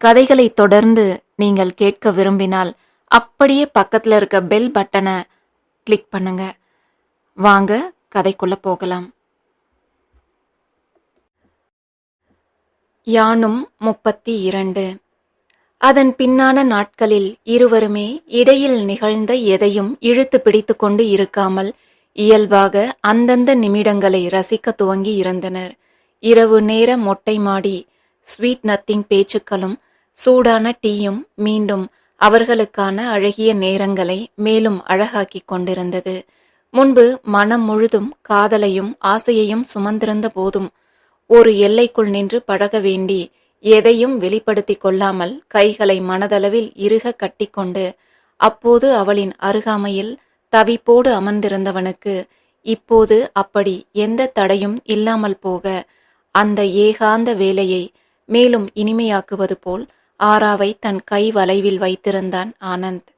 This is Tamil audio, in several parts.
கதைகளை தொடர்ந்து நீங்கள் கேட்க விரும்பினால் அப்படியே பக்கத்துல இருக்க பெல் பட்டனை கிளிக் பண்ணுங்க. வாங்க கதைக்குள்ள போகலாம். யானும் முப்பத்தி இரண்டு அதன் பின்னான நாட்களில் இருவருமே இடையில் நிகழ்ந்த எதையும் இழுத்து பிடித்து கொண்டு இருக்காமல் இயல்பாக அந்தந்த நிமிடங்களை ரசிக்க துவங்கி இருந்தனர். இரவு நேர மொட்டை மாடி ஸ்வீட் நத்திங் பேச்சுக்களும் சூடான டீயும் மீண்டும் அவர்களுக்கான அழகிய நேரங்களை மேலும் அழகாக்கிக் கொண்டிருந்தது. முன்பு மனம் முழுதும் காதலையும் ஆசையையும் சுமந்திருந்த போதும் ஒரு எல்லைக்குள் நின்று பழக வேண்டி எதையும் வெளிப்படுத்திக் கொள்ளாமல் கைகளை மனதளவில் இறுக கட்டிக்கொண்டு அப்போது அவளின் அருகாமையில் தவிப்போடு அமர்ந்திருந்தவனுக்கு இப்போது அப்படி எந்த தடையும் இல்லாமல் போக அந்த ஏகாந்த வேலையை மேலும் இனிமையாக்குவது போல் ஆராவை தன் கை வளைவில் வைத்திருந்தான் ஆனந்த்.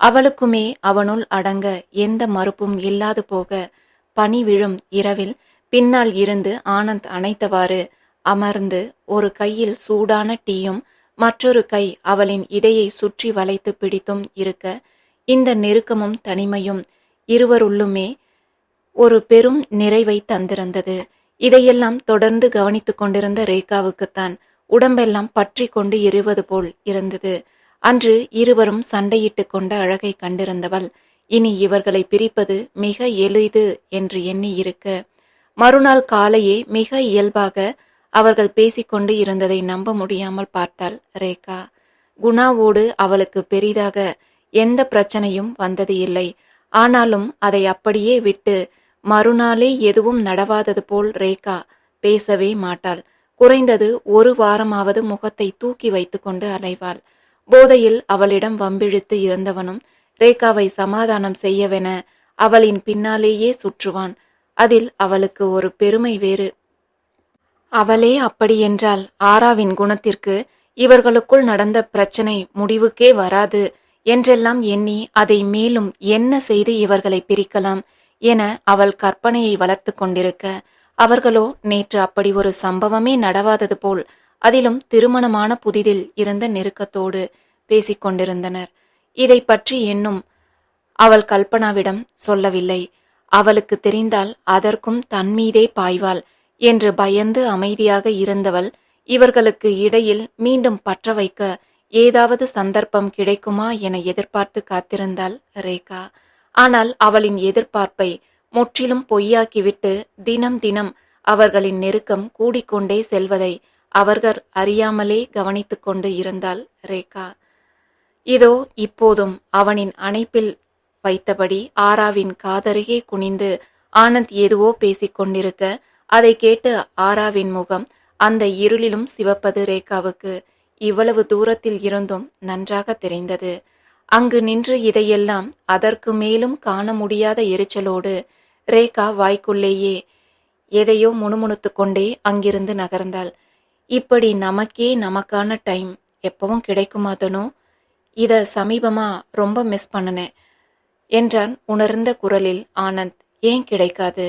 அவளுக்குமே அவனுள் அடங்க எந்த மறுப்பும் இல்லாது போக பனி விழும் இரவில் பின்னால் இருந்து ஆனந்த் அணைத்தவாறு அமர்ந்து ஒரு கையில் சூடான டீயும் மற்றொரு கை அவளின் இடையை சுற்றி வளைத்து பிடித்தும் இருக்க இந்த நெருக்கமும் தனிமையும் இருவருள்ளுமே ஒரு பெரும் நிறைவை தந்திருந்தது. இதையெல்லாம் தொடர்ந்து கவனித்துக் கொண்டிருந்த ரேகாவுக்குத்தான் உடம்பெல்லாம் பற்றி கொண்டு எரிவது போல் இருந்தது. அன்று இருவரும் சண்டையிட்டு கொண்ட அழகை கண்டிருந்தவள் இனி இவர்களை பிரிப்பது மிக எளிது என்று எண்ணி இருக்க. மறுநாள் காலையே மிக இயல்பாக அவர்கள் பேசிக்கொண்டு இருந்ததை நம்ப முடியாமல் பார்த்தாள் ரேகா. குணாவோடு அவளுக்கு பெரிதாக எந்த பிரச்சனையும் வந்தது இல்லை. ஆனாலும் அதை அப்படியே விட்டு மறுநாளே எதுவும் நடவாதது போல் ரேகா பேசவே மாட்டாள். குறைந்தது ஒரு வாரமாவது முகத்தை தூக்கி வைத்துக்கொண்டு அலைவாள். போதையில் அவளிடம் வம்பிழுத்து இருந்தவனும் ரேகாவை சமாதானம் செய்யவென அவளின் பின்னாலேயே சுற்றுவான். அதில் அவளுக்கு ஒரு பெருமை வேறு. அவளே அப்படியென்றால் ஆராவின் குணத்திற்கு இவர்களுக்குள் நடந்த பிரச்சனை முடிவுக்கே வராது என்றெல்லாம் எண்ணி அதை மேலும் என்ன செய்து இவர்களை பிரிக்கலாம் என அவள் கற்பனையை வளர்த்து கொண்டிருக்க அவர்களோ நேற்று அப்படி ஒரு சம்பவமே நடவாதது போல் அதிலும் திருமணமான புதிதில் இருந்த நெருக்கத்தோடு பேசிக்கொண்டிருந்தனர் இதை பற்றி என்னும் அவள் கல்பனாவிடம் சொல்லவில்லை. அவளுக்கு தெரிந்தால் அதற்கும் தன்மீதே பாய்வாள் என்று பயந்து அமைதியாக இருந்தவள் இவர்களுக்கு இடையில் மீண்டும் பற்ற வைக்க ஏதாவது சந்தர்ப்பம் கிடைக்குமா என எதிர்பார்த்து காத்திருந்தாள் ரேகா. ஆனால் அவளின் எதிர்பார்ப்பை முற்றிலும் பொய்யாக்கிவிட்டு தினம் தினம் அவர்களின் நெருக்கம் கூடிக்கொண்டே செல்வதை அவர்கள் அறியாமலே கவனித்து கொண்டு இருந்தாள் ரேகா. இதோ இப்போதும் அவனின் அணைப்பில் வைத்தபடி ஆராவின் காதருகே குனிந்து ஆனந்த் எதுவோ பேசிக் கொண்டிருக்க அதை கேட்டு ஆராவின் முகம் அந்த இருளிலும் சிவப்பது ரேகாவுக்கு இவ்வளவு தூரத்தில் இருந்தும் நன்றாக தெரிந்தது. அங்கு நின்று இதையெல்லாம் அதற்கு மேலும் காண முடியாத எரிச்சலோடு ரேகா வாய்க்குள்ளேயே எதையோ முணுமுணுத்து கொண்டே அங்கிருந்து நகர்ந்தாள். இப்படி நமக்கே நமக்கான டைம். எப்பவும் கிடைக்குமாதனோ இதை சமீபமாக ரொம்ப மிஸ் பண்ணினேன் என்றான் உணர்ந்த குரலில் ஆனந்த். ஏன் கிடைக்காது?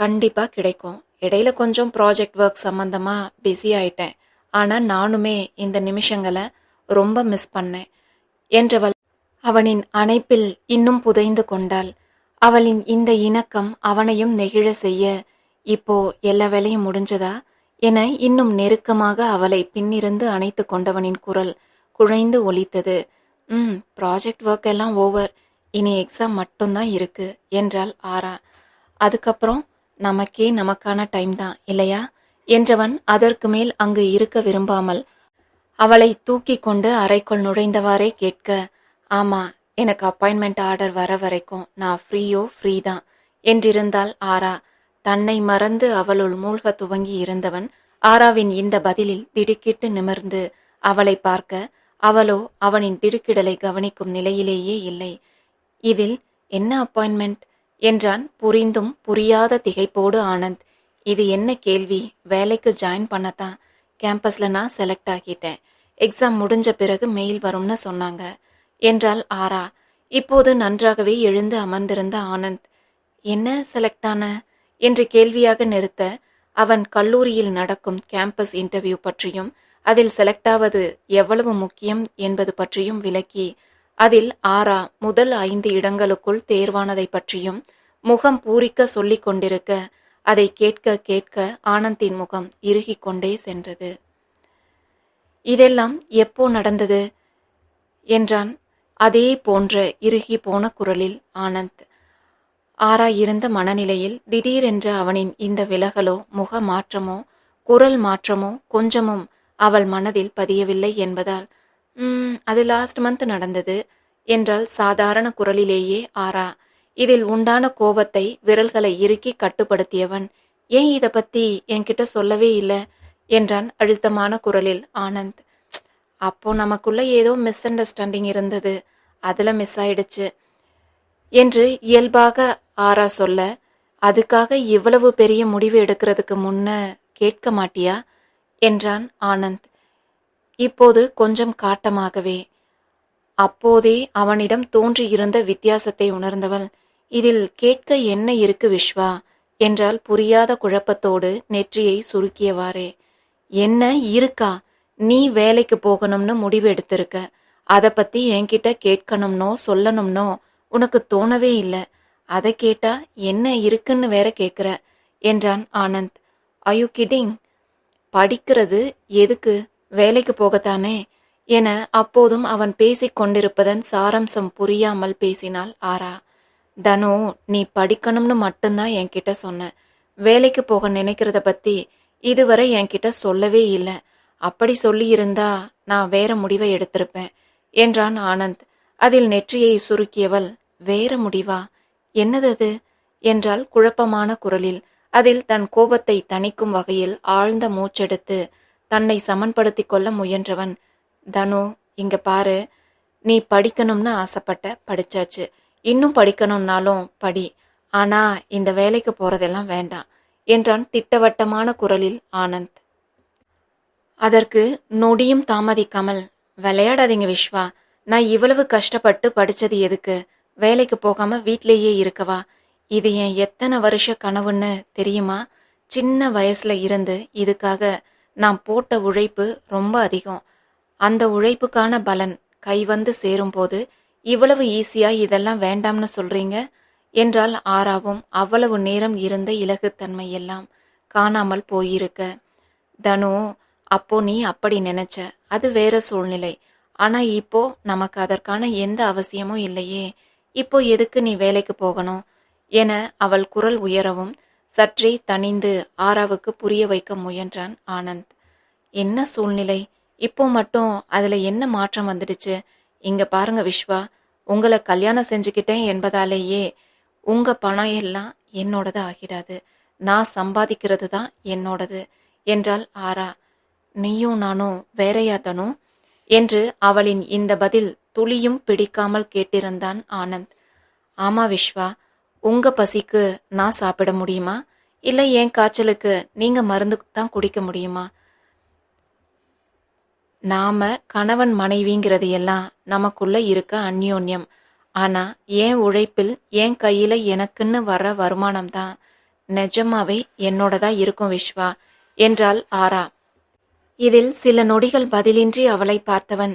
கண்டிப்பாக கிடைக்கும். இடையில கொஞ்சம் ப்ராஜெக்ட் ஒர்க் சம்மந்தமாக பிஸி ஆயிட்டேன். ஆனால் நானுமே இந்த நிமிஷங்களை ரொம்ப மிஸ் பண்ணேன் என்றவள் அவனின் அணைப்பில் இன்னும் புதைந்து கொண்டாள். அவளின் இந்த இணக்கம் அவனையும் நெகிழ செய்ய இப்போ எல்லா வேலையும் முடிஞ்சதா? என இன்னும் நெருக்கமாக அவளை பின்னிருந்து அணைத்து கொண்டவனின் குரல் குழைந்து ஒலித்தது. ம் ப்ராஜெக்ட் ஒர்க் எல்லாம் ஓவர். இனி எக்ஸாம் மட்டும்தான் இருக்கு என்றாள் ஆரா. அதுக்கப்புறம் நமக்கே நமக்கான டைம் தான் இல்லையா? என்றவன் அதற்கு மேல் அங்கு இருக்க விரும்பாமல் அவளை தூக்கி கொண்டு அறைக்குள் நுழைந்தவாறே கேட்க ஆமா எனக்கு அப்பாயின்மெண்ட் ஆர்டர் வர வரைக்கும் நான் ஃப்ரீயோ ஃப்ரீ தான் என்றிருந்தால் ஆரா தன்னை மறந்து அவளுள் மூழ்க துவங்கி இருந்தவன் ஆராவின் இந்த பதிலில் திடுக்கிட்டு நிமிர்ந்து அவளை பார்க்க அவளோ அவனின் திடுக்கிடலை கவனிக்கும் நிலையிலேயே இல்லை. இதில் என்ன அப்பாயின்மெண்ட் என்றான் புரிந்தும் புரியாத திகைப்போடு ஆனந்த். இது என்ன கேள்வி? வேலைக்கு ஜாயின் பண்ணத்தான்? கேம்பஸில் நான் செலக்ட் ஆகிட்டேன். எக்ஸாம் முடிஞ்ச பிறகு மெயில் வரும்னு சொன்னாங்க. என்றாள் ஆரா. இப்போது நன்றாகவே எழுந்து அமர்ந்திருந்த ஆனந்த் என்ன செலக்ட் ஆன? என்று கேள்வியாக நிறுத்த அவன் கல்லூரியில் நடக்கும் கேம்பஸ் இன்டர்வியூ பற்றியும் அதில் செலக்ட் ஆவது எவ்வளவு முக்கியம் என்பது பற்றியும் விளக்கி அதில் ஆரா முதல் ஐந்து இடங்களுக்குள் தேர்வானதை பற்றியும் முகம் பூரிக்க சொல்லிக் கொண்டிருக்க அதை கேட்க கேட்க ஆனந்தின் முகம் இறுகிக் கொண்டே சென்றது. இதெல்லாம் எப்போ நடந்தது? என்றான் அதே போன்ற இறுகி போன குரலில் ஆனந்த். ஆறாயிருந்த இருந்த மனநிலையில் திடீரென்று அவனின் இந்த விலகலோ முக மாற்றமோ குரல் மாற்றமோ கொஞ்சமும் அவள் மனதில் பதியவில்லை என்பதால் "ம், அது லாஸ்ட் மந்த் நடந்தது என்றால் சாதாரண குரலிலேயே ஆரா. இதில் உண்டான கோபத்தை விரல்களை இறுக்கி கட்டுப்படுத்தியவன் ஏன் இதை பத்தி என்கிட்ட சொல்லவே இல்லை? என்றான் அழுத்தமான குரலில் ஆனந்த். அப்போ நமக்குள்ள ஏதோ மிஸ் அண்டர்ஸ்டாண்டிங் இருந்தது. அதில் மிஸ் ஆயிடுச்சு. என்று இயல்பாக ஆரா சொல்ல அதுக்காக இவ்வளவு பெரிய முடிவு எடுக்கிறதுக்கு முன்ன கேட்க மாட்டியா? என்றான் ஆனந்த். இப்போது கொஞ்சம் காட்டமாகவே. அப்போதே அவனிடம் தோன்றியிருந்த வித்தியாசத்தை உணர்ந்தவள் இதில் கேட்க என்ன இருக்கு விஸ்வா என்றால் புரியாத குழப்பத்தோடு நெற்றியை சுருக்கியவாறே. என்ன இருக்கா? நீ வேலைக்கு போகணும்னு முடிவு எடுத்திருக்க. அதை பத்தி என்கிட்ட கேட்கணும்னோ சொல்லணும்னோ உனக்கு தோணவே இல்லை. அதை கேட்டா என்ன இருக்குன்னு வேற கேட்குற என்றான் ஆனந்த். யூ கிடிங் படிக்கிறது எதுக்கு? வேலைக்கு போகத்தானே? என அப்போதும் அவன் பேசிக் கொண்டிருப்பதன் சாரம்சம் புரியாமல் பேசினாள் ஆரா. தனு நீ படிக்கணும்னு மட்டும்தான் என்கிட்ட சொன்ன. வேலைக்கு போக நினைக்கிறத பத்தி இதுவரை என்கிட்ட சொல்லவே இல்லை. அப்படி சொல்லியிருந்தா நான் வேற முடிவை எடுத்திருப்பேன் என்றான் ஆனந்த். அதில் நெற்றியை சுருக்கியவள் வேற முடிவா? என்னது அது? என்றால் குழப்பமான குரலில். அதில் தன் கோபத்தை தணிக்கும் வகையில் ஆழ்ந்த மூச்செடுத்து தன்னை சமன்படுத்தி கொள்ள முயன்றவன் தனு இங்க பாரு. நீ படிக்கணும்னு ஆசைப்பட்ட படிச்சாச்சு. இன்னும் படிக்கணும்னாலும் படி. ஆனா இந்த வேலைக்கு போறதெல்லாம் வேண்டாம் என்றான் திட்டவட்டமான குரலில் ஆனந்த். அதற்கு நொடியும் தாமதிக்காமல் விளையாடாதீங்க விஸ்வா நான் இவ்வளவு கஷ்டப்பட்டு படித்தது எதுக்கு? வேலைக்கு போகாமல் வீட்லேயே இருக்கவா? இது என் எத்தனை வருஷ கனவுன்னு தெரியுமா? சின்ன வயசில் இருந்து இதுக்காக நான் போட்ட உழைப்பு ரொம்ப அதிகம். அந்த உழைப்புக்கான பலன் கை வந்து சேரும்போது இவ்வளவு ஈஸியாக இதெல்லாம் வேண்டாம்னு சொல்கிறீங்க என்றால் ஆறாவும் அவ்வளவு நேரம் இருந்த இலகுத்தன்மை எல்லாம் காணாமல் போயிருக்க. தனு அப்போ நீ அப்படி நினைச்ச. அது வேற சூழ்நிலை. ஆனா இப்போ நமக்கு அதற்கான எந்த அவசியமும் இல்லையே. இப்போ எதுக்கு நீ வேலைக்கு போகணும்? என அவள் குரல் உயரவும் சற்றே தணிந்து ஆராவுக்கு புரிய வைக்க முயன்றான் ஆனந்த். என்ன சூழ்நிலை? இப்போ மட்டும் அதுல என்ன மாற்றம் வந்துடுச்சு? இங்க பாருங்க விஸ்வா உங்களை கல்யாணம் செஞ்சுக்கிட்டேன் என்பதாலேயே உங்க பணம் எல்லாம் என்னோடது ஆகிடாது. நான் சம்பாதிக்கிறது தான் என்னோடது என்றால் ஆரா. நீயும் நானும் வேறையா என்று அவளின் இந்த பதில் துளியும் பிடிக்காமல் கேட்டிருந்தான் ஆனந்த். ஆமா விஸ்வா உங்க பசிக்கு நான் சாப்பிட முடியுமா? இல்லை என் காய்ச்சலுக்கு நீங்க மருந்து தான் குடிக்க முடியுமா? நாம கணவன் மனைவிங்கிறது எல்லாம் நமக்குள்ள இருக்க அந்யோன்யம். ஆனா என் உழைப்பில் என் கையில எனக்குன்னு வர்ற வருமானம் தான் நிஜமாவே என்னோடதா இருக்கும் விஸ்வா என்றாள் ஆரா. இதில் சில நொடிகள் பதிலின்றி அவளை பார்த்தவன்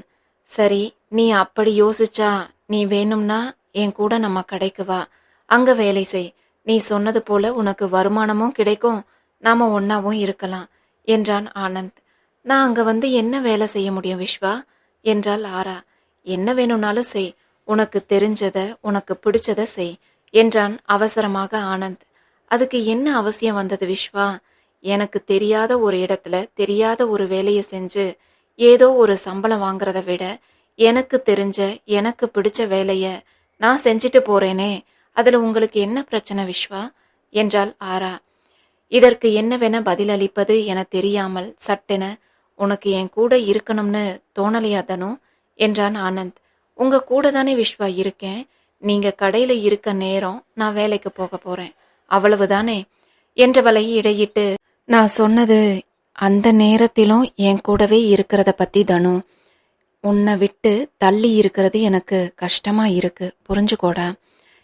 சரி நீ அப்படி யோசிச்சா நீ வேணும்னா என் கூட நம்ம கடைக்கு வா. அங்க வேலை செய். நீ சொன்னது போல உனக்கு வருமானமும் கிடைக்கும். நாம ஒன்னாவும் இருக்கலாம் என்றான் ஆனந்த். நான் அங்க வந்து என்ன வேலை செய்ய முடியும் விஸ்வா என்றாள் ஆரா. என்ன வேணும்னாலும் செய். உனக்கு தெரிஞ்சத உனக்கு பிடிச்சத செய் என்றான் அவசரமாக ஆனந்த். அதுக்கு என்ன அவசியம் வந்தது விஸ்வா எனக்கு தெரியாத ஒரு இடத்துல தெரியாத ஒரு வேலையை செஞ்சு ஏதோ ஒரு சம்பளம் வாங்குறத விட எனக்கு தெரிஞ்ச எனக்கு பிடிச்ச வேலையை நான் செஞ்சுட்டு போறேனே அதில் உங்களுக்கு என்ன பிரச்சனை விஸ்வா என்றாள் ஆரா. இதற்கு என்னவென பதிலளிப்பது என தெரியாமல் சட்டென உனக்கு என் கூட இருக்கணும்னு தோணலையா தனு? என்றான் ஆனந்த். உங்க கூட தானே விஸ்வா இருக்கேன். நீங்க கடையில இருக்க நேரம் நான் வேலைக்கு போக போறேன். அவ்வளவுதானே? என்றவளை இடையிட்டு நான் சொன்னது அந்த நேரத்திலும் என் கூடவே இருக்கிறத பத்தி தனு. உன்னை விட்டு தள்ளி இருக்கிறது எனக்கு கஷ்டமா இருக்கு. புரிஞ்சுக்கோடா.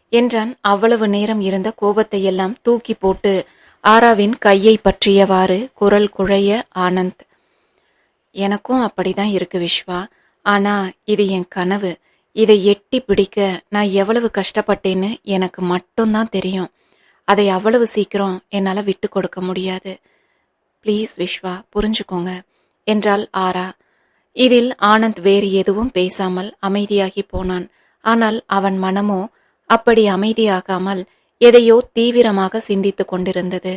என்றான். அவ்வளவு நேரம் இருந்த கோபத்தை எல்லாம் தூக்கி போட்டு ஆராவின் கையை பற்றியவாறு குரல் குழைய ஆனந்த். எனக்கும் அப்படிதான் இருக்கு விஸ்வா. ஆனா இது என் கனவு. இதை எட்டி பிடிக்க நான் எவ்வளவு கஷ்டப்பட்டேன்னு எனக்கு மட்டும்தான் தெரியும். அதை அவ்வளவு சீக்கிரம் என்னால் விட்டு கொடுக்க முடியாது. ப்ளீஸ் விஸ்வா புரிஞ்சுக்கோங்க. என்றாள் ஆரா. இதில் ஆனந்த் வேறு எதுவும் பேசாமல் அமைதியாகி போனான். ஆனால் அவன் மனமோ அப்படி அமைதியாகாமல் எதையோ தீவிரமாக சிந்தித்துக் கொண்டிருந்தது.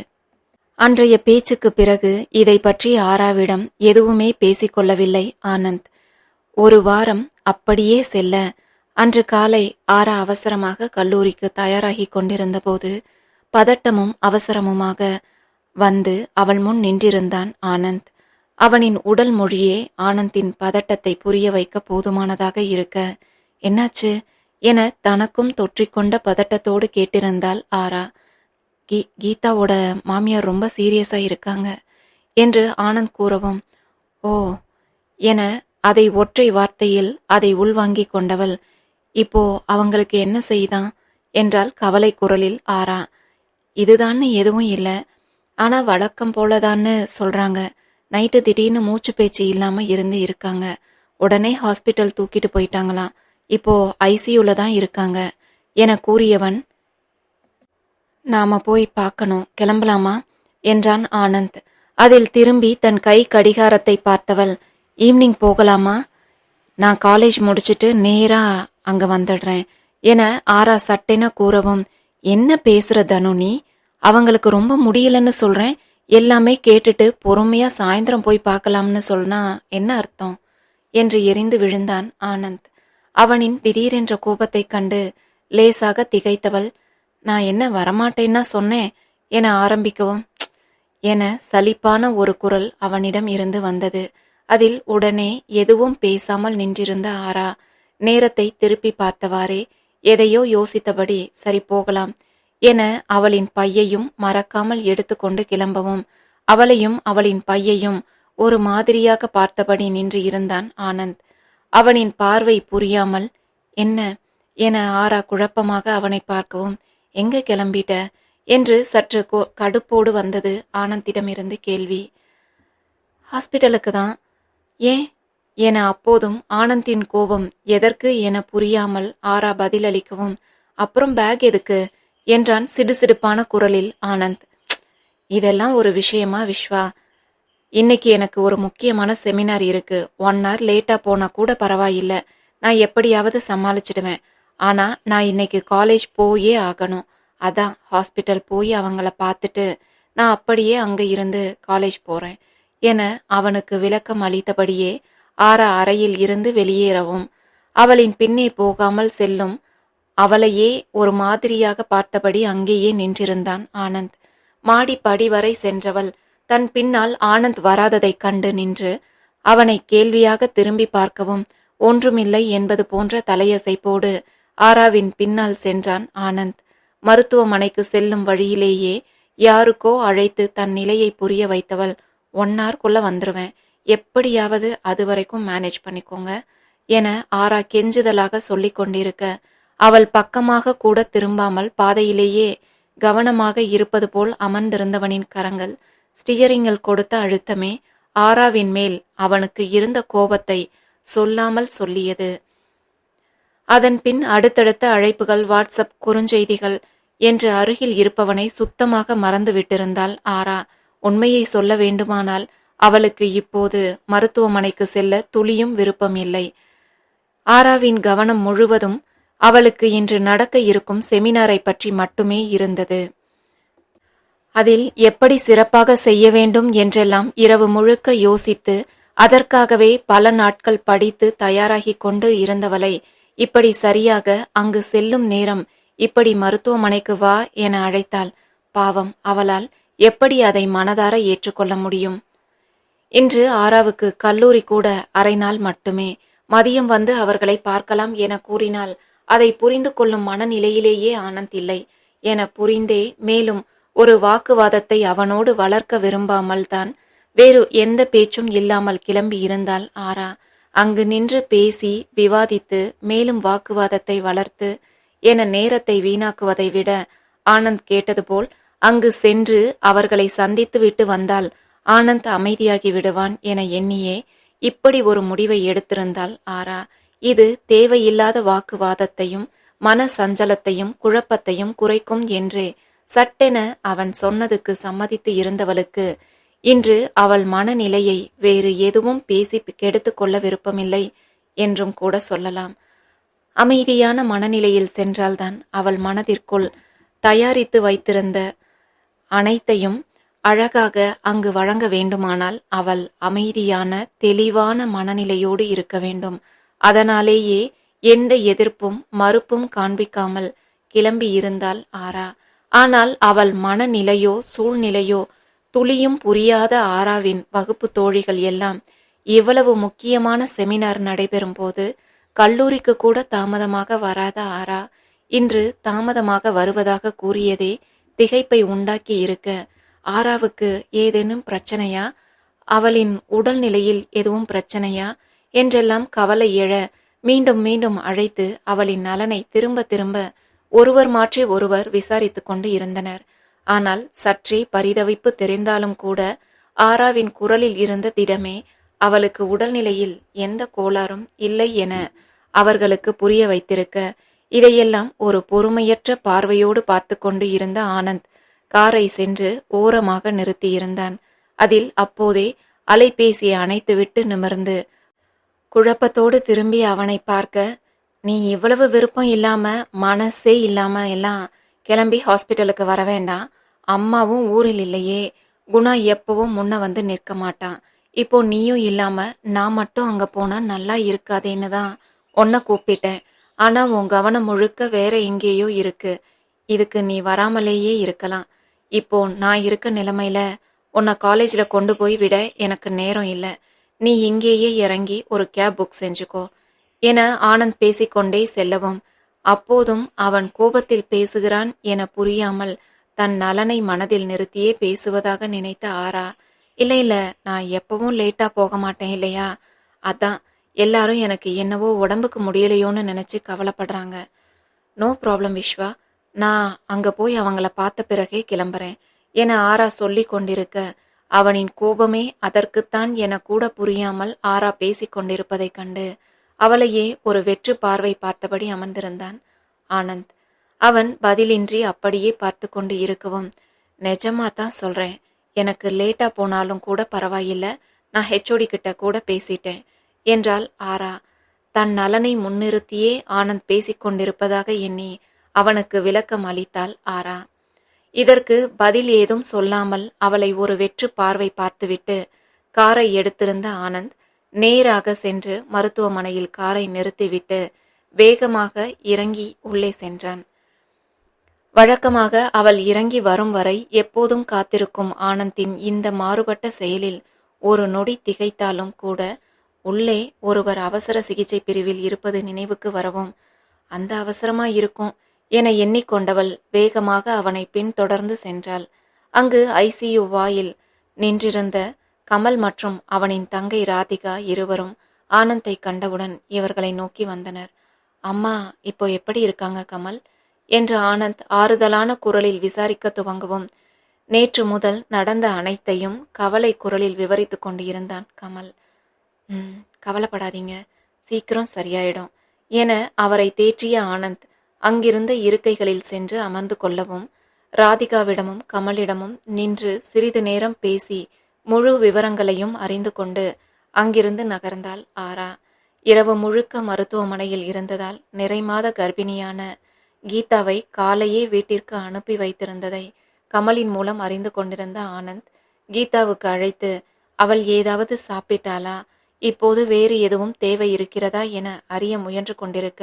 அன்றைய பேச்சுக்கு பிறகு இதை பற்றி ஆராவிடம் எதுவுமே பேசிக்கொள்ளவில்லை ஆனந்த். ஒரு வாரம் அப்படியே செல்ல அன்று காலை ஆரா அவசரமாக கல்லூரிக்கு தயாராகி கொண்டிருந்தபோது பதட்டமும் அவசரமுமாக வந்து அவள் முன் நின்றிருந்தான் ஆனந்த். அவனின் உடல் மொழியே ஆனந்தின் பதட்டத்தை புரிய வைக்க போதுமானதாக இருக்க. என்னாச்சு என தனக்கும் தொற்றிக்கொண்ட பதட்டத்தோடு கேட்டிருந்தாள் ஆரா. கீ கீதாவோட மாமியார் ரொம்ப சீரியஸா இருக்காங்க என்று ஆனந்த் கூறவும். ஓ என அதை ஒற்றை வார்த்தையில் அதை உள்வாங்கிக் கொண்டவள். இப்போ அவங்களுக்கு என்ன செய்தான்? என்றால் கவலை குரலில் ஆரா. இதுதான்னு எதுவும் இல்லை. ஆனால் வழக்கம் போலதான்னு சொல்கிறாங்க நைட்டு திடீர்னு மூச்சு பேச்சு இல்லாமல் இருந்து இருக்காங்க. உடனே ஹாஸ்பிட்டல் தூக்கிட்டு போயிட்டாங்களாம். இப்போ ஐசியூவில் தான் இருக்காங்க. என கூறியவன் நாம போய் பார்க்கணும். கிளம்பலாமா? என்றான் ஆனந்த். அதில் திரும்பி தன் கை கடிகாரத்தை பார்த்தவள் ஈவினிங் போகலாமா? நான் காலேஜ் முடிச்சிட்டு நேரா அங்க வந்துடுறேன் என ஆரா சட்டென கூறவும் என்ன பேசுற தனு நீ? அவங்களுக்கு ரொம்ப முடியலன்னு சொல்றேன். எல்லாமே கேட்டுட்டு பொறுமையா சாயந்தரம் போய் பார்க்கலாம்னு சொன்னா என்ன அர்த்தம்? என்று எரிந்து விழுந்தான் ஆனந்த். அவனின் திடீரென்ற கோபத்தைக் கண்டு லேசாக திகைத்தவள் நான் என்ன வரமாட்டேன்னா சொன்னேன் என ஆரம்பிக்கவும் என சலிப்பான ஒரு குரல் அவனிடம் இருந்து வந்தது. அதில் உடனே எதுவும் பேசாமல் நின்றிருந்த ஆரா நேரத்தை திருப்பி பார்த்தவாறே எதையோ யோசித்தபடி சரி போகலாம் என அவளின் பையையும் மறக்காமல் எடுத்துக்கொண்டு கிளம்பவும். அவளையும் அவளின் பையையும் ஒரு மாதிரியாக பார்த்தபடி நின்று இருந்தான் ஆனந்த். அவனின் பார்வை புரியாமல் என்ன என ஆரா குழப்பமாக அவனை பார்க்கவும். எங்க கிளம்பிட்ட என்று சற்று கடுப்போடு வந்தது ஆனந்திடமிருந்து கேள்வி. ஹாஸ்பிட்டலுக்கு தான். ஏன்? என அப்போதும் ஆனந்தின் கோபம் எதற்கு என புரியாமல் ஆரா பதிலளிக்கவும் அப்புறம் பேக் எதுக்கு? என்றான் சிடுசிடுப்பான குரலில் ஆனந்த். இதெல்லாம் ஒரு விஷயமா விஸ்வா இன்னைக்கு எனக்கு ஒரு முக்கியமான செமினார் இருக்கு. ஒன் ஹவர் லேட்டா போனா கூட பரவாயில்ல. நான் எப்படியாவது சமாளிச்சிடுவேன். ஆனா நான் இன்னைக்கு காலேஜ் போயே ஆகணும். அதான் ஹாஸ்பிட்டல் போய் அவங்கள பார்த்துட்டு நான் அப்படியே அங்க இருந்து காலேஜ் போறேன் என அவனுக்கு விளக்கம் அளித்தபடியே ஆரா அறையில் இருந்து வெளியேறவும். அவளின் பின்னே போகாமல் செல்லும். அவளையே ஒரு மாதிரியாக பார்த்தபடி அங்கேயே நின்றிருந்தான் ஆனந்த். மாடி படி வரை சென்றவள் தன் பின்னால் ஆனந்த் வராததைக் கண்டு நின்று அவனை கேள்வியாக திரும்பி பார்க்கவும் ஒன்றுமில்லை என்பது போன்ற தலையசைப்போடு ஆராவின் பின்னால் சென்றான் ஆனந்த். மருத்துவமனைக்கு செல்லும் வழியிலேயே யாருக்கோ அழைத்து தன் நிலையை புரிய வைத்தவள் ஒன் வந்துருவேன் எப்படியாவது அது வரைக்கும் மேனேஜ் பண்ணிக்கோங்க. என ஆரா கெஞ்சுதலாக சொல்லிக் கொண்டிருக்க அவள் பக்கமாக கூட திரும்பாமல் பாதையிலேயே கவனமாக இருப்பது போல் அமர்ந்திருந்தவனின் கரங்கள் ஸ்டியரிங்கில் கொடுத்த அழுத்தமே ஆராவின் மேல் அவனுக்கு இருந்த கோபத்தை சொல்லாமல் சொல்லியது. அதன் பின் அடுத்தடுத்த அழைப்புகள் வாட்ஸ்அப் குறுஞ்செய்திகள் என்று அருகில் இருப்பவனை சுத்தமாக மறந்து விட்டிருந்தாள் ஆரா உண்மையை சொல்ல வேண்டுமானால் அவளுக்கு இப்போது மருத்துவமனைக்கு செல்ல துளியும் விருப்பம் இல்லை. ஆராவின் கவனம் முழுவதும் அவளுக்கு இன்று நடக்க இருக்கும் செமினாரை பற்றி மட்டுமே இருந்தது. அதில் எப்படி சிறப்பாக செய்ய வேண்டும் என்றெல்லாம் இரவு முழுக்க யோசித்து அதற்காகவே பல நாட்கள் படித்து தயாராகிக் கொண்டு இருந்தவளை இப்படி சரியாக அங்கு செல்லும் நேரம் இப்படி மருத்துவமனைக்கு வா என அழைத்தாள். பாவம் அவளால் எப்படி அதை மனதார ஏற்றுக்கொள்ள முடியும்? இன்று ஆராவுக்கு கல்லூரி கூட அரை நாள் மட்டுமே. மதியம் வந்து அவர்களை பார்க்கலாம் என கூறினால் அதை புரிந்து கொள்ளும் மனநிலையிலேயே ஆனந்த் இல்லை. என புரிந்தே மேலும் ஒரு வாக்குவாதத்தை அவனோடு வளர்க்க விரும்பாமல் தான் வேறு எந்த பேச்சும் இல்லாமல் கிளம்பி இருந்தால் ஆரா. அங்கு நின்று பேசி விவாதித்து மேலும் வாக்குவாதத்தை வளர்த்து என நேரத்தை வீணாக்குவதை விட ஆனந்த் கேட்டது போல் அங்கு சென்று அவர்களை சந்தித்து விட்டு வந்தால் ஆனந்த் அமைதியாகி விடுவான் என எண்ணியே இப்படி ஒரு முடிவை எடுத்திருந்தால் ஆரா இது தேவையில்லாத வாக்குவாதத்தையும் மன சஞ்சலத்தையும் குழப்பத்தையும் குறைக்கும் என்றே சட்டென அவன் சொன்னதுக்கு சம்மதித்து இருந்தவளுக்கு இன்று அவள் மனநிலையை வேறு எதுவும் பேசி கெடுத்துக்கொள்ள விருப்பமில்லை என்றும் கூட சொல்லலாம். அமைதியான மனநிலையில் சென்றால்தான் அவள் மனதிற்குள் தயாரித்து வைத்திருந்த அனைத்தையும் அழகாக அங்கு வழங்க வேண்டுமானால் அவள் அமைதியான தெளிவான மனநிலையோடு இருக்க வேண்டும். அதனாலேயே எந்த எதிர்ப்பும் மறுப்பும் காண்பிக்காமல் கிளம்பி இருந்தால் ஆரா. ஆனால் அவள் மனநிலையோ சூழ்நிலையோ துளியும் புரியாத ஆராவின் வகுப்பு தோழிகள் எல்லாம் இவ்வளவு முக்கியமான செமினார் நடைபெறும் போது கல்லூரிக்கு கூட தாமதமாக வராத ஆரா இன்று தாமதமாக வருவதாக கூறியதே திகைப்பை உண்டாக்கி இருக்க ஆராவுக்கு ஏதேனும் பிரச்சனையா? அவளின் உடல்நிலையில் எதுவும் பிரச்சனையா? என்றெல்லாம் கவலை எழ மீண்டும் மீண்டும் அழைத்து அவளின் நலனை திரும்ப திரும்ப ஒருவர் மாற்றி ஒருவர் விசாரித்துக் கொண்டு இருந்தனர். ஆனால் சற்றே பரிதவிப்பு தெரிந்தாலும் கூட ஆராவின் குரலில் இருந்த திடமே அவளுக்கு உடல்நிலையில் எந்த கோளாறும் இல்லை என அவர்களுக்கு புரிய வைத்திருக்க இதையெல்லாம் ஒரு பொறுமையற்ற பார்வையோடு பார்த்து கொண்டு இருந்த ஆனந்த் காரை சென்று ஓரமாக நிறுத்தியிருந்தான். அதில் அப்போதே அலைபேசியை அணைத்துவிட்டு நிமிர்ந்து குழப்பத்தோடு திரும்பி அவனை பார்க்க நீ இவ்வளவு விருப்பம் இல்லாம மனசே இல்லாம எல்லாம் கிளம்பி ஹாஸ்பிட்டலுக்கு வர வேண்டாம். அம்மாவும் ஊரில் இல்லையே. குணா எப்பவும் முன்ன வந்து நிற்க மாட்டான். இப்போ நீயும் இல்லாம நான் மட்டும் அங்க போனா நல்லா இருக்காதேன்னு தான் உன்னை கூப்பிட்டேன். ஆனா உன் கவனம் முழுக்க வேற எங்கேயோ இருக்கு. இதுக்கு நீ வராமலேயே இருக்கலாம். இப்போ நான் இருக்க நிலைமையில உன்னை காலேஜில் கொண்டு போய் விட எனக்கு நேரம் இல்லை. நீ இங்கேயே இறங்கி ஒரு கேப் புக் செஞ்சுக்கோ. என ஆனந்த் பேசிக்கொண்டே செல்லவும். அப்போதும் அவன் கோபத்தில் பேசுகிறான் என புரியாமல் தன் நலனை மனதில் நிறுத்தியே பேசுவதாக நினைத்த ஆரா இல்லை இல்லை நான் எப்பவும் லேட்டா போக மாட்டேன் இல்லையா? அதான் எல்லாரும் எனக்கு என்னவோ உடம்புக்கு முடியலையோன்னு நினைச்சு கவலைப்படுறாங்க. No problem Viswa. நான் அங்க போய் அவங்கள பார்த்த பிறகே கிளம்புறேன் என ஆரா சொல்லி கொண்டிருக்க அவனின் கோபமே அதற்குத்தான் என கூட புரியாமல் ஆரா பேசிக் கொண்டிருப்பதைக் கண்டு அவளையே ஒரு வெற்று பார்வை பார்த்தபடி அமர்ந்திருந்தான். ஆனந்த் அவன் பதிலின்றி அப்படியே பார்த்து கொண்டு இருக்கவும் நிஜமா தான் சொல்றேன் எனக்கு லேட்டா போனாலும் கூட பரவாயில்ல நான் ஹெச்ஓடி கிட்ட கூட பேசிட்டேன் என்றால் ஆரா. தன் நலனை முன்னிறுத்தியே ஆனந்த் பேசிக் கொண்டிருப்பதாக எண்ணி அவனுக்கு விளக்கம் அளித்தாள் ஆரா. இதற்கு பதில் ஏதும் சொல்லாமல் அவளை ஒரு வெற்று பார்வை பார்த்துவிட்டு காரை எடுத்திருந்த ஆனந்த் நேராக சென்று மருத்துவமனையில் காரை நிறுத்திவிட்டு வேகமாக இறங்கி உள்ளே சென்றான். வழக்கமாக அவள் இறங்கி வரும் வரை எப்போதும் காத்திருக்கும் ஆனந்தின் இந்த மாறுபட்ட செயலில் ஒரு நொடி திகைத்தாலும் கூட உள்ளே ஒருவர் அவசர சிகிச்சை பிரிவில் இருப்பது நினைவுக்கு வரவும் அந்த அவசரமா இருக்கும் என எண்ணிக்கொண்டவள் வேகமாக அவனை பின்தொடர்ந்து சென்றாள். அங்கு ஐசியு வாயில் நின்றிருந்த கமல் மற்றும் அவனின் தங்கை ராதிகா இருவரும் ஆனந்தை கண்டவுடன் இவர்களை நோக்கி வந்தனர். அம்மா இப்போ எப்படி இருக்காங்க கமல்? என்று ஆனந்த் ஆறுதலான குரலில் விசாரிக்க துவங்கவும் நேற்று முதல் நடந்த அனைத்தையும் கவலை குரலில் விவரித்து கொண்டு இருந்தான் கமல். ம் கவலைப்படாதீங்க சீக்கிரம் சரியாயிடும் என அவரை தேற்றிய ஆனந்த் அங்கிருந்த இருக்கைகளில் சென்று அமர்ந்து கொள்ளவும் ராதிகாவிடமும் கமலிடமும் நின்று சிறிது நேரம் பேசி முழு விவரங்களையும் அறிந்து கொண்டு அங்கிருந்து நகர்ந்தாள் ஆரா. இரவு முழுக்க மருத்துவமனையில் இருந்ததால் நிறைமாத கர்ப்பிணியான கீதாவை காலையே வீட்டிற்கு அனுப்பி வைத்திருந்ததை கமலின் மூலம் அறிந்து கொண்டிருந்த ஆனந்த் கீதாவுக்கு அழைத்து அவள் ஏதாவது சாப்பிட்டாளா? இப்போது வேறு எதுவும் தேவை இருக்கிறதா? என அறிய முயன்று கொண்டிருக்க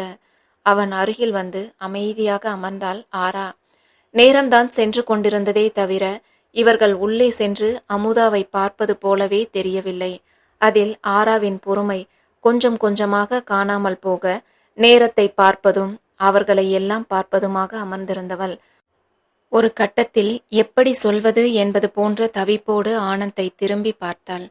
அவன் அருகில் வந்து அமைதியாக அமர்ந்தாள் ஆரா நேரம்தான் சென்று கொண்டிருந்ததே தவிர இவர்கள் உள்ளே சென்று அமுதாவை பார்ப்பது போலவே தெரியவில்லை. அதில் ஆராவின் பொறுமை கொஞ்சம் கொஞ்சமாக காணாமல் போக நேரத்தை பார்ப்பதும் அவர்களை எல்லாம் பார்ப்பதுமாக அமர்ந்திருந்தவள். ஒரு கட்டத்தில் எப்படி சொல்வது என்பது போன்ற தவிப்போடு ஆனந்தை திரும்பி பார்த்தாள்.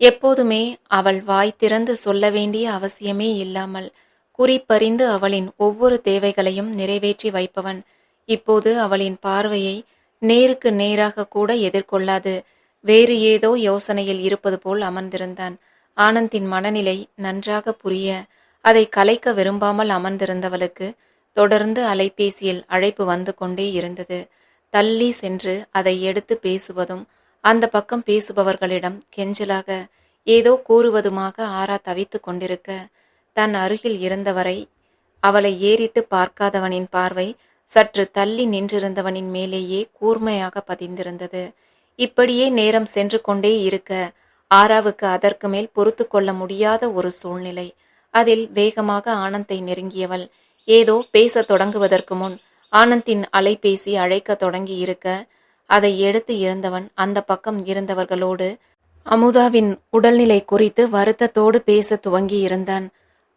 எப்போதுமே அவள் வாய் திறந்து சொல்ல வேண்டிய அவசியமே இல்லாமல் குறிப்பறிந்து அவளின் ஒவ்வொரு தேவைகளையும் நிறைவேற்றி வைப்பவன். இப்போது அவளின் பார்வையை நேருக்கு நேராக கூட எதிர்கொள்ளாது. வேறு ஏதோ யோசனையில் இருப்பது போல் அமர்ந்திருந்தான். ஆனந்தின் மனநிலை நன்றாக புரிய அதை கலைக்க விரும்பாமல் அமர்ந்திருந்தவளுக்கு தொடர்ந்து அலைபேசியில் அழைப்பு வந்து கொண்டே இருந்தது. தள்ளி சென்று அதை எடுத்து பேசுவதும் அந்த பக்கம் பேசுபவர்களிடம் கெஞ்சலாக ஏதோ கூறுவதுமாக ஆரா தவித்துக் கொண்டிருக்க தன் அருகில் இருந்தவரை அவளை ஏறிட்டு பார்க்காதவனின் பார்வை சற்று தள்ளி நின்றிருந்தவனின் மேலேயே கூர்மையாக பதிந்திருந்தது. இப்படியே நேரம் சென்று கொண்டே இருக்க ஆராவுக்கு அதற்கு மேல் பொறுத்து கொள்ள முடியாத ஒரு சூழ்நிலை. அதில் வேகமாக ஆனந்தை நெருங்கியவள் ஏதோ பேசத் தொடங்குவதற்கு முன் ஆனந்தின் அலைபேசி அழைக்க தொடங்கி இருக்க அதை எடுத்து இருந்தவன் அந்த பக்கம் இருந்தவர்களோடு அமுதாவின் உடல்நிலை குறித்து வருத்தத்தோடு பேச துவங்கி இருந்தான்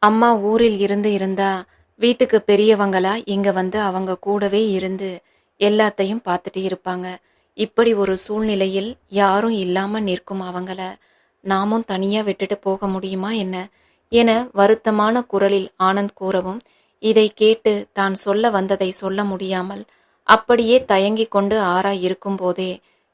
அம்மா ஊரில் இருந்து இருந்தா வீட்டுக்கு பெரியவங்களா இங்க வந்து அவங்க கூடவே இருந்து எல்லாத்தையும் பார்த்துட்டு இருப்பாங்க. இப்படி ஒரு சூழ்நிலையில் யாரும் இல்லாம நிற்கும் அவங்கள நாமும் தனியா விட்டுட்டு போக முடியுமா என்ன? என வருத்தமான குரலில் ஆனந்த் கூறவும் இதை கேட்டு தான் சொல்ல வந்ததை சொல்ல முடியாமல் அப்படியே தயங்கிக் கொண்டு ஆரா இருக்கும்போதே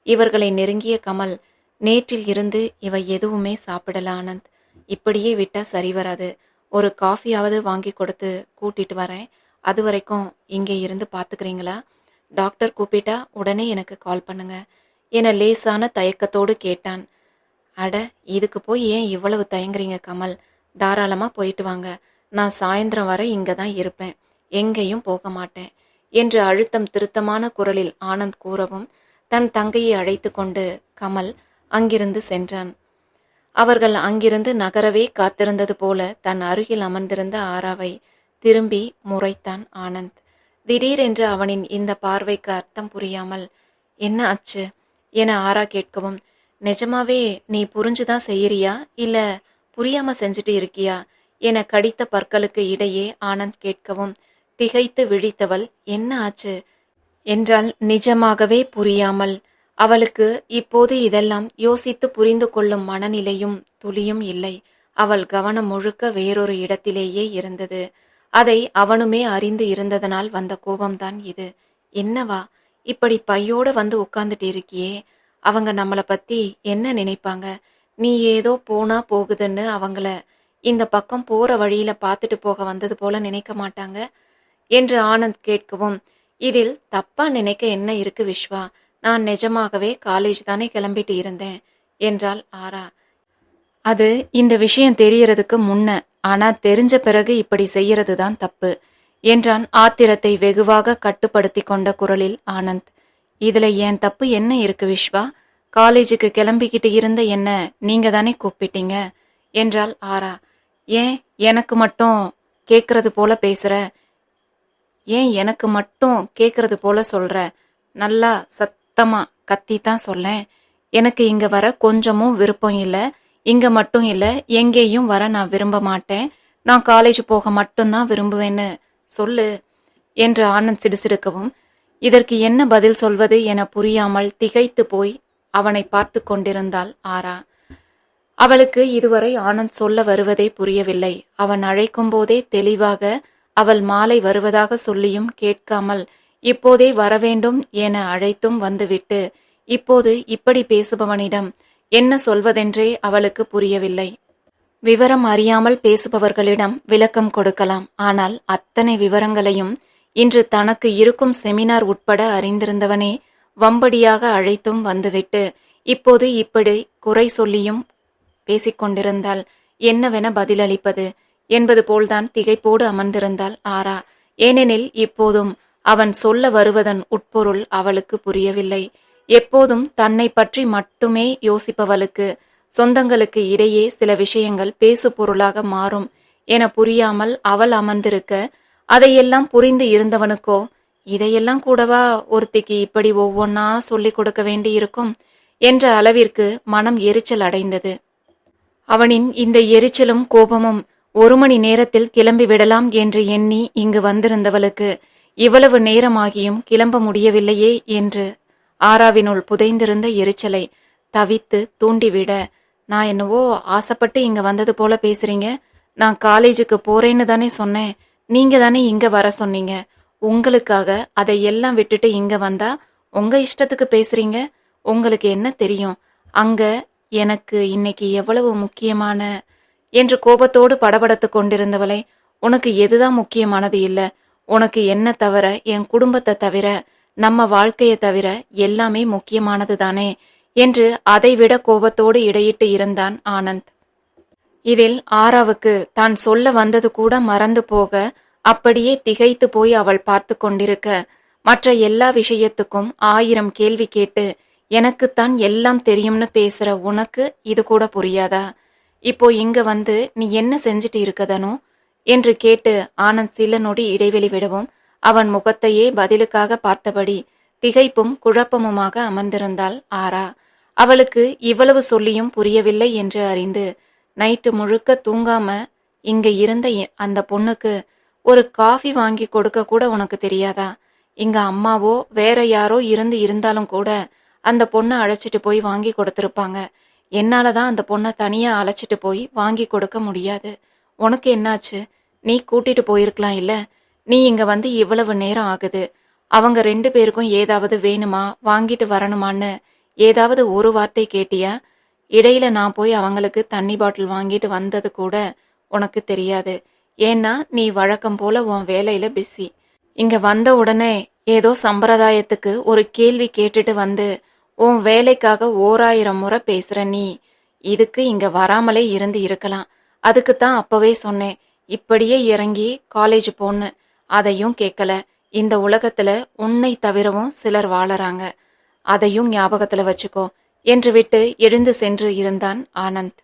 இவர்களை நெருங்கிய கமல் நேற்றில் இருந்து இவ எதுவுமே சாப்பிடல ஆனந்த். இப்படியே விட்டா சரி வராது. ஒரு காஃபியாவது வாங்கி கொடுத்து கூட்டிட்டு வரேன். அது வரைக்கும் இங்கே இருந்து பார்த்துக்கிறீங்களா டாக்டர் கூப்பிட்டா உடனே எனக்கு கால் பண்ணுங்க. என லேசான தயக்கத்தோடு கேட்டான். அட இதுக்கு போய் ஏன் இவ்வளவு தயங்குறீங்க கமல்? தாராளமாக போயிட்டு வாங்க. நான் சாயந்தரம் வரை இங்கே தான் இருப்பேன். எங்கேயும் போக மாட்டேன். என்று அழுத்தம் திருத்தமான குரலில் ஆனந்த் கூறவும் தன் தங்கையை அழைத்து கொண்டு கமல் அங்கிருந்து சென்றான். அவர்கள் அங்கிருந்து நகரவே காத்திருந்தது போல தன் அருகில் அமர்ந்திருந்த ஆராவை திரும்பி முறைத்தான் ஆனந்த். திடீரென்று அவனின் இந்த பார்வைக்கு அர்த்தம் புரியாமல் என்ன ஆச்சு என ஆரா கேட்கவும் நிஜமாவே நீ புரிஞ்சுதான் செய்யறியா? இல்ல புரியாம செஞ்சுட்டு இருக்கியா என கடித்த பற்களுக்கு இடையே ஆனந்த் கேட்கவும் திகைத்து விழித்தவள் என்ன ஆச்சு என்றால் நிஜமாகவே புரியாமல் அவளுக்கு இப்போது இதெல்லாம் யோசித்து புரிந்து கொள்ளும் மனநிலையும் துளியும் இல்லை. அவள் கவனம் முழுக்க வேறொரு இடத்திலேயே இருந்தது. அதை அவனுமே அறிந்து இருந்ததனால் வந்த கோபம்தான் இது. என்னவா? இப்படி பையோட வந்து உட்கார்ந்துட்டு இருக்கியே. அவங்க நம்மளை பத்தி என்ன நினைப்பாங்க? நீ ஏதோ போனா போகுதுன்னு அவங்கள இந்த பக்கம் போற வழியில பார்த்துட்டு போக வந்தது போல நினைக்க மாட்டாங்க? என்று ஆனந்த் கேட்கவும் இதில் தப்பா நினைக்க என்ன இருக்கு விஸ்வா நான் நிஜமாகவே காலேஜ் தானே கிளம்பிட்டு இருந்தேன் என்றாள் ஆரா. அது இந்த விஷயம் தெரியறதுக்கு முன்ன ஆனா தெரிஞ்ச பிறகு இப்படி செய்யறது தான் தப்பு என்றான் ஆத்திரத்தை வெகுவாக கட்டுப்படுத்தி கொண்ட குரலில் ஆனந்த். இதுல என் தப்பு என்ன இருக்கு விஸ்வா காலேஜுக்கு கிளம்பிக்கிட்டு இருந்த என்ன நீங்க தானே கூப்பிட்டீங்க என்றாள் ஆரா. ஏன் எனக்கு மட்டும் கேக்குறது போல பேசுற? ஏன் எனக்கு மட்டும் கேக்குறது போல சொல்ற? நல்லா சத் சத்தமா கத்தி தான் சொல்லேன். எனக்கு இங்க வர கொஞ்சமும் விருப்பம் இல்ல. இங்க மட்டும் இல்ல எங்கேயும் வர நான் விரும்ப மாட்டேன். நான் காலேஜ் போக மட்டும்தான் விரும்புவேன்னு சொல்லு என்று ஆனந்த் சிடுசிடுக்கவும். இதற்கு என்ன பதில் சொல்வது என புரியாமல் திகைத்து போய் அவனை பார்த்து கொண்டிருந்தாள் ஆரா. அவளுக்கு இதுவரை ஆனந்த் சொல்ல வருவதே புரியவில்லை. அவன் அழைக்கும் போதே தெளிவாக அவள் மாலை வருவதாக சொல்லியும் கேட்காமல் இப்போதே வரவேண்டும் என அழைத்தும் வந்துவிட்டு இப்போது இப்படி பேசுபவனிடம் என்ன சொல்வதென்றே அவளுக்கு புரியவில்லை. விவரம் அறியாமல் பேசுபவர்களிடம் விளக்கம் கொடுக்கலாம். ஆனால் அத்தனை விவரங்களையும் இன்று தனக்கு இருக்கும் செமினார் உட்பட அறிந்திருந்தவனே வம்படியாக அழைத்தும் வந்துவிட்டு இப்போது இப்படி குறை சொல்லியும் பேசிக்கொண்டிருந்தால் என்னவென பதிலளிப்பது என்பது போல்தான் திகைப்போடு அமர்ந்திருந்தாள் ஆரா. ஏனெனில் இப்போதும் அவன் சொல்ல வருவதன் உட்பொருள் அவளுக்கு புரியவில்லை. எப்போதும் தன்னை பற்றி மட்டுமே யோசிப்பவளுக்கு சொந்தங்களுக்கு இடையே சில விஷயங்கள் பேசு பொருளாக மாறும் என புரியாமல் அவள் அமர்ந்திருக்க அதையெல்லாம் புரிந்து இருந்தவனுக்கோ இதையெல்லாம் கூடவா ஒருத்திக்கு இப்படி ஒவ்வொன்னா சொல்லிக் கொடுக்க வேண்டியிருக்கும் என்ற அளவிற்கு மனம் எரிச்சல் அடைந்தது. அவனின் இந்த எரிச்சலும் கோபமும் ஒரு மணி நேரத்தில் கிளம்பி விடலாம் என்று எண்ணி இங்கு வந்திருந்தவளுக்கு இவ்வளவு நேரமாகியும் கிளம்ப முடியவில்லையே என்று ஆராவினுள் புதைந்திருந்த எரிச்சலை தவித்து தூண்டிவிட நான் என்னவோ ஆசைப்பட்டு இங்க வந்தது போல பேசுறீங்க. நான் காலேஜுக்கு போறேன்னு தானே சொன்னேன். நீங்க தானே இங்க வர சொன்னீங்க. உங்களுக்காக அதை எல்லாம் விட்டுட்டு இங்க வந்தா உங்க இஷ்டத்துக்கு பேசுறீங்க? உங்களுக்கு என்ன தெரியும்? அங்க எனக்கு இன்னைக்கு எவ்வளவு முக்கியமான என்று கோபத்தோடு படபடத்து கொண்டிருந்தவளை உனக்கு எதுதான் முக்கியமானது இல்லை. உனக்கு என்ன தவிர என் குடும்பத்தை தவிர நம்ம வாழ்க்கையை தவிர எல்லாமே முக்கியமானது தானே என்று அதைவிட கோபத்தோடு இடையிட்டு இருந்தான் ஆனந்த். இதில் ஆராவுக்கு தான் சொல்ல வந்தது கூட மறந்து போக அப்படியே திகைத்து போய் அவள் பார்த்து கொண்டிருக்க மற்ற எல்லா விஷயத்துக்கும் ஆயிரம் கேள்வி கேட்டு எனக்குத்தான் எல்லாம் தெரியும்னு பேசுற உனக்கு இது கூட புரியாதா? இப்போ இங்க வந்து நீ என்ன செஞ்சுட்டு இருக்கதனோ என்று கேட்டு ஆனந்த் சில நொடி இடைவெளி விடவும் அவன் முகத்தையே பதிலுக்காக பார்த்தபடி திகைப்பும் குழப்பமுமாக அமர்ந்திருந்தாள் ஆரா. அவளுக்கு இவ்வளவு சொல்லியும் புரியவில்லை என்று அறிந்து நைட்டு முழுக்க தூங்காம இங்க இருந்த எ- அந்த பொண்ணுக்கு ஒரு காஃபி வாங்கி கொடுக்க கூட உனக்கு தெரியாதா? இங்க அம்மாவோ வேற யாரோ இருந்து இருந்தாலும் கூட அந்த பொண்ணை அழைச்சிட்டு போய் வாங்கி கொடுத்துருப்பாங்க. என்னால தான் அந்த பொண்ணை தனியா அழைச்சிட்டு போய் வாங்கி கொடுக்க முடியாது. உனக்கு என்னாச்சு? நீ கூட்டிட்டு போயிருக்கலாம் இல்ல? நீ இங்க வந்து இவ்வளவு நேரம் ஆகுது. அவங்க ரெண்டு பேருக்கும் ஏதாவது வேணுமா? வாங்கிட்டு வரணுமான்னு ஏதாவது ஒரு வார்த்தை கேட்டியா? இடையில நான் போய் அவங்களுக்கு தண்ணி பாட்டில் வாங்கிட்டு வந்தது கூட உனக்கு தெரியாது. ஏன்னா நீ வழக்கம் போல உன் வேலையில பிஸி இங்க வந்த உடனே ஏதோ சம்பிரதாயத்துக்கு ஒரு கேள்வி கேட்டுட்டு வந்து உன் வேலைக்காக ஓராயிரம் முறை பேசுற நீ. இதுக்கு இங்க வராமலே இருந்து இருக்கலாம். அதுக்கு தான் அப்பவே சொன்னேன் இப்படியே இறங்கி காலேஜ் போன்னு. அதையும் கேட்கல இந்த உலகத்துல உன்னை தவிரவும் சிலர் வாழறாங்க. அதையும் ஞாபகத்துல வச்சுக்கோ என்று விட்டு எழுந்து சென்று இருந்தான் ஆனந்த்.